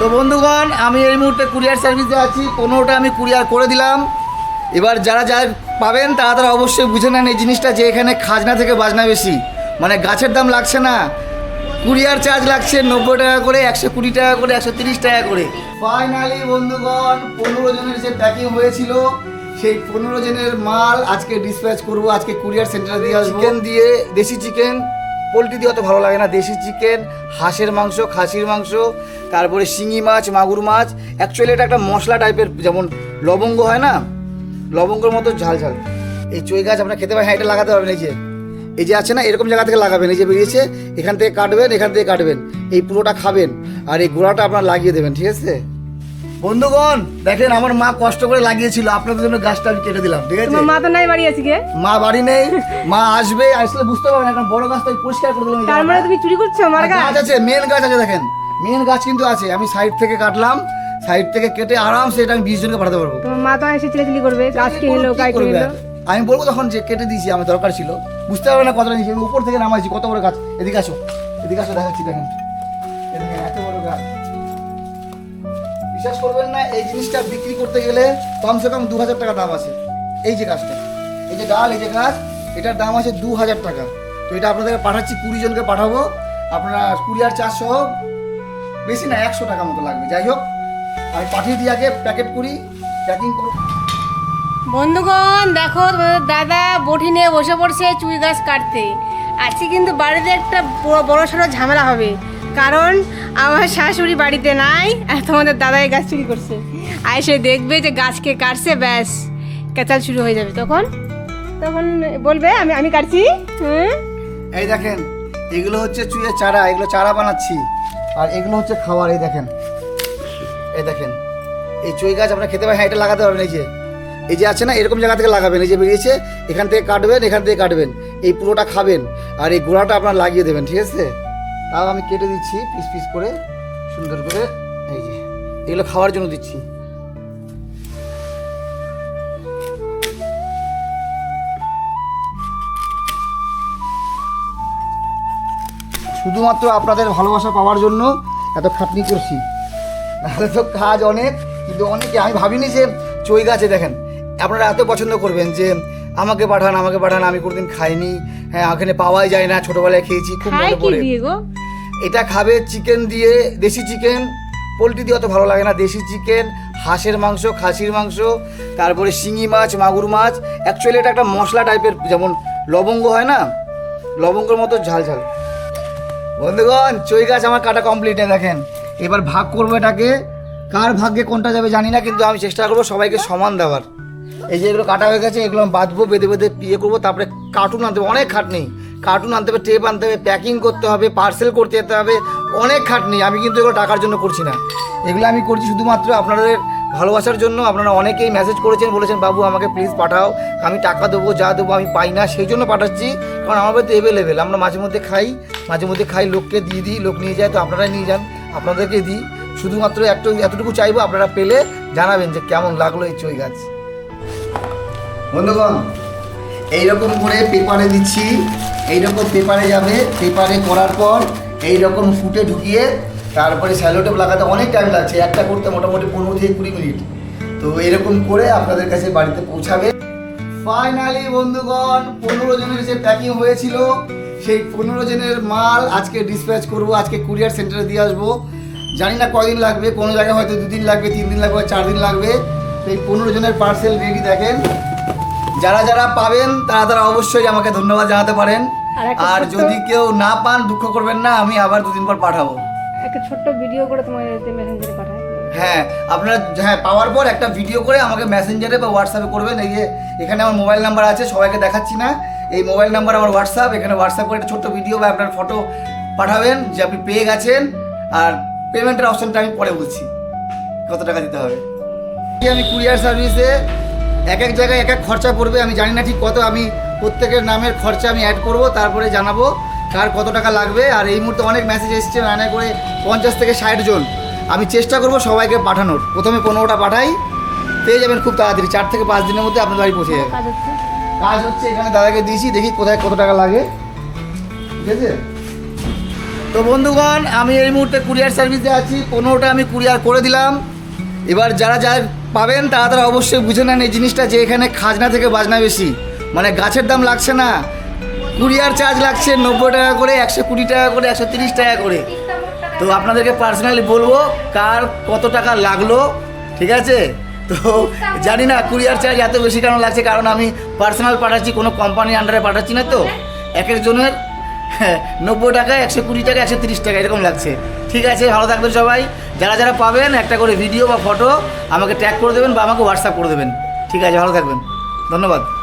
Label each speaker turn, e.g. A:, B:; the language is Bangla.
A: তো বন্ধুগণ, আমি এই মুহূর্তে কুরিয়ার সার্ভিসে আছি। পনেরোটা আমি কুরিয়ার করে দিলাম। এবার যারা যা পাবেন, তারা তারা অবশ্যই বুঝে নেন এই জিনিসটা যে এখানে খাজনা থেকে বাজনা বেশি। মানে গাছের দাম লাগছে না। কুরিয়ার চার্জ লাগছে নব্বই টাকা করে, একশো কুড়ি টাকা করে, একশো তিরিশ টাকা করে। ফাইনালি বন্ধুগণ, পনেরো জনের যে প্যাকিং হয়েছিল, সেই পনেরো জনের মাল আজকে ডিসপ্যাচ করব। আজকে কুরিয়ার সেন্টারে দিয়ে চিকেন দিয়ে, দেশি চিকেন পোলট্রি দিয়ে অত ভালো লাগে না। দেশি চিকেন, হাঁসের মাংস, খাসির মাংস, তারপরে শিঙি মাছ, মাগুর মাছ। অ্যাকচুয়ালি এটা একটা মশলা টাইপের যেমন লবঙ্গ হয় না? লবঙ্গর মতো ঝাল ঝাল। এই চই গাছ আপনার খেতে পারেন হ্যাঁ এটা লাগাতে পারবেন এই যে এই যে আছে না, এরকম জায়গা থেকে লাগাবেন, এই যে বেরিয়েছে, এখান থেকে কাটবেন, এখান থেকে কাটবেন। এই পুরোটা খাবেন, আর এই গোড়াটা আপনার লাগিয়ে দেবেন, ঠিক আছে? বন্ধুগণ দেখেন আমার মা কষ্ট করে লাগিয়েছিল আপনাদের জন্য গাছটা আমি কেটে দিলাম ঠিক আছে?
B: মা তো নাই বাড়ি আছে কে
A: মা বাড়ি নেই মা আসবে আসলে বুঝতে পারবেন এখন বড় গাছটা পরিষ্কার করে দিলাম
B: তার মানে তুমি চুরি করছ আমার
A: গাছ? আছে মেন গাছ আছে দেখেন। মেন গাছ কিন্তু আছে আমি সাইড থেকে কাটলাম সাইড থেকে কেটে আরামসে এটা আমি বিশ জনকে পাঠাতে পারব।
B: তোমার মা তো এসে চিলাচিলি করবে গাছ কে এলো
A: কি
B: গাই কে
A: করবে?
B: এলো
A: আমি বলব তখন যে কেটে দিয়েছি আমার দরকার ছিল। বুঝতে পারবে না কতটা নিয়েছি উপর থেকে নামাইছি কত বড় গাছ। এদিকে আসো এদিকে আসো দেখাচ্ছি দেখেন। বিশ্বাস করবেন না, এই জিনিসটা বিক্রি করতে গেলে কমসে কম দু হাজার টাকা দাম আছে। এই যে গাছটা এই যে ডাল, এই যে গাছ এটার দাম আছে দু হাজার টাকা। তো এটা আপনাদেরকে পাঠাচ্ছি, কুড়ি জনকে পাঠাবো। আপনারা কুরিয়ার চার্জ সহ বেশি না, একশো টাকা মতো লাগবে। যাই হোক, আমি পাঠিয়ে দিয়ে আগে, প্যাকেট করি প্যাকিং করব
B: বন্ধুগণ, দেখো, দাদা বটি নিয়ে বসে পড়ছে চুই গাছ কাটতে। আজকে কিন্তু বাড়িতে একটা বড় সড়ো ঝামেলা হবে। কারণ আমার শাশুড়ি বাড়িতে নাই আর তোমাদের দাদাই গাছ চুরি করছে। আর সে দেখবে যে গাছকে কাটছে, ব্যাস, কেচাল শুরু হয়ে যাবে তখন। তখন বলবে, আমি আমি কাটছি। হ্যাঁ
A: এই দেখেন, এগুলো হচ্ছে চুইয়ের চারা, এগুলো চারা বানাচ্ছি। আর এগুলো হচ্ছে খাবার এই দেখেন। এই দেখেন, এই চুই গাছ আপনার খেতে পারেন হ্যাঁ এটা লাগাতে পারবেন, এই যে। এই যে আছে না, এরকম জায়গা থেকে লাগাবেন, এই যে বেরিয়েছে, এখান থেকে কাটবেন, এখান থেকে কাটবেন। এই পুরোটা খাবেন, আর এই গোড়াটা আপনার লাগিয়ে দেবেন, ঠিক আছে? তাও আমি কেটে দিচ্ছি পিস পিস করে সুন্দর করে। এই যে এগুলো খাওয়ার জন্য দিচ্ছি। শুধুমাত্র আপনাদের ভালোবাসা পাওয়ার জন্য এত খাটনি করছি। নাহলে তো কাজ অনেক কিন্তু অনেকে আমি ভাবিনি যে চই গাছে দেখেন আপনারা এত পছন্দ করবেন যে আমাকে পাঠান আমাকে পাঠান আমি কোনোদিন খাইনি। হ্যাঁ ওখানে পাওয়াই যায় না ছোটোবেলায় খেয়েছি খুব মনে পড়ে।
B: দিয়ে গো?
A: এটা খাবে চিকেন দিয়ে, দেশি চিকেন পোলট্রি দিয়ে অত ভালো লাগে না, দেশি চিকেন হাঁসের মাংস, খাসির মাংস, তারপরে শিঙি মাছ, মাগুর মাছ অ্যাকচুয়ালি এটা একটা মশলা টাইপের যেমন লবঙ্গ হয় না, লবঙ্গর মতো ঝাল ঝাল। বন্ধুগণ, চই গাছ আমার কাটা কমপ্লিট দেখেন। এবার ভাগ করব এটাকে। কার ভাগ্যে কোনটা যাবে জানি না, কিন্তু আমি চেষ্টা করব সবাইকে সমান দেওয়ার। এই যে এগুলো কাটা হয়ে গেছে, এগুলো আমি বাঁধবো, বেঁধে বেঁধে ইয়ে করব, তারপরে কার্টুন আনতে অনেক খাটনি। কার্টুন আনতে হবে টেপ আনতে হবে প্যাকিং করতে হবে পার্সেল করতে যেতে হবে, অনেক খাটনি, আমি কিন্তু এগুলো টাকার জন্য করছি না। এগুলো আমি করছি শুধুমাত্র আপনাদের ভালোবাসার জন্য, আপনারা অনেকেই মেসেজ করেছেন, বলেছেন, বাবু, আমাকে প্লিজ পাঠাও, আমি টাকা দেবো, যা দেবো, আমি পাই না। সেই জন্য পাঠাচ্ছি, কারণ আমার বাড়িতে এভেলেবেল আমরা মাঝে মধ্যে খাই, মাঝে মধ্যে খাই, লোককে দিয়ে দিই, লোক নিয়ে যায়, তো আপনারাই নিয়ে যান, আপনাদেরকে দিই। শুধুমাত্র একটু, এতটুকু চাইব, আপনারা পেলে জানাবেন যে কেমন লাগল এই চই গাছ বন্ধুগণ এইরকম করে পেপারে দিচ্ছি, এইরকম পেপারে যাবে, পেপারে করার পর এইরকম ফুটে ঢুকিয়ে তারপরে স্যালোটেপ লাগাতে অনেক টাইম লাগছে, একটা করতে মোটামুটি পনেরো থেকে কুড়ি মিনিট। তো এরকম করে আপনাদের কাছে বাড়িতে পৌঁছাবে। ফাইনালি বন্ধুগণ, পনেরো জনের যে প্যাকিং হয়েছিল, সেই পনেরো জনের মাল আজকে ডিসপ্যাচ করব, আজকে কুরিয়ার সেন্টারে দিয়ে আসব। জানি না কদিন লাগবে, কোনো জায়গায় হয়তো দুদিন লাগবে, তিন দিন লাগবে, চার দিন লাগবে। এই পনেরো জনের পার্সেল রেডি দেখেন। যারা যারা পাবেন তারা তারা অবশ্যই আমাকে ধন্যবাদ জানাতে পারেন।
B: আর
A: যদি কেউ না পান দুঃখ করবেন না আমি আবার দুদিন পর পাঠাবো।
B: একটা ছোট্ট ভিডিও করে তোমার মেসেঞ্জারে পাঠায়
A: হ্যাঁ আপনারা হ্যাঁ পাওয়ার পর একটা ভিডিও করে আমাকে মেসেঞ্জারে বা হোয়াটসঅ্যাপে করবেন। এই যে এখানে আমার মোবাইল নাম্বার আছে সবাইকে দেখাচ্ছি না। এই মোবাইল নাম্বার আমার হোয়াটসঅ্যাপ এখানে হোয়াটসঅ্যাপ করে একটা ছোট্ট ভিডিও বা আপনার ফটো পাঠাবেন যে আপনি পেয়ে গেছেন। আর পেমেন্টের অপশনটা আমি পরে বলছি কত টাকা দিতে হবে। আমি কুরিয়ার সার্ভিসে এক এক জায়গায় এক এক খরচা পড়বে আমি জানি না ঠিক কত আমি প্রত্যেকের নামের খরচা আমি অ্যাড করব তারপরে জানাব কার কত টাকা লাগবে আর এই মুহূর্তে অনেক মেসেজ এসছে রান্না করে পঞ্চাশ থেকে ষাট জন। আমি চেষ্টা করব সবাইকে পাঠানোর। প্রথমে পনেরোটা পাঠাই পেয়ে যাবেন খুব তাড়াতাড়ি। চার থেকে পাঁচ দিনের মধ্যে আপনার বাড়ি পৌঁছে যাবে।
B: কাজ হচ্ছে।
A: কাজ হচ্ছে এখানে দাদাকে দিয়েছি দেখি কোথায় কত টাকা লাগে। ঠিক আছে? তো বন্ধুগণ আমি এই মুহূর্তে কুরিয়ার সার্ভিসে আছি। পনেরোটা আমি কুরিয়ার করে দিলাম। এবার যারা যা পাবেন তারা তারা অবশ্যই বুঝে নেন এই জিনিসটা যে এখানে খাজনা থেকে বাজনা বেশি। মানে গাছের দাম লাগছে না। কুরিয়ার চার্জ লাগছে নব্বই টাকা করে, একশো কুড়ি টাকা করে, একশো তিরিশ টাকা করে। তো আপনাদেরকে পার্সোনালি বলব, কার কত টাকা লাগল, ঠিক আছে? তো জানি না কুরিয়ার চার্জ এত বেশি কেন লাগছে, কারণ আমি পার্সোনাল পাঠাচ্ছি, কোনো কোম্পানির আন্ডারে পাঠাচ্ছি না তো। এক একজনের নব্বই টাকা, একশো কুড়ি টাকা, একশো তিরিশ টাকা, এরকম লাগছে। ঠিক আছে, ভালো থাকবেন সবাই। যারা যারা পাবেন, একটা করে ভিডিও বা ফটো আমাকে ট্যাগ করে দেবেন বা আমাকে হোয়াটসঅ্যাপ করে দেবেন। ঠিক আছে, ভালো থাকবেন। ধন্যবাদ।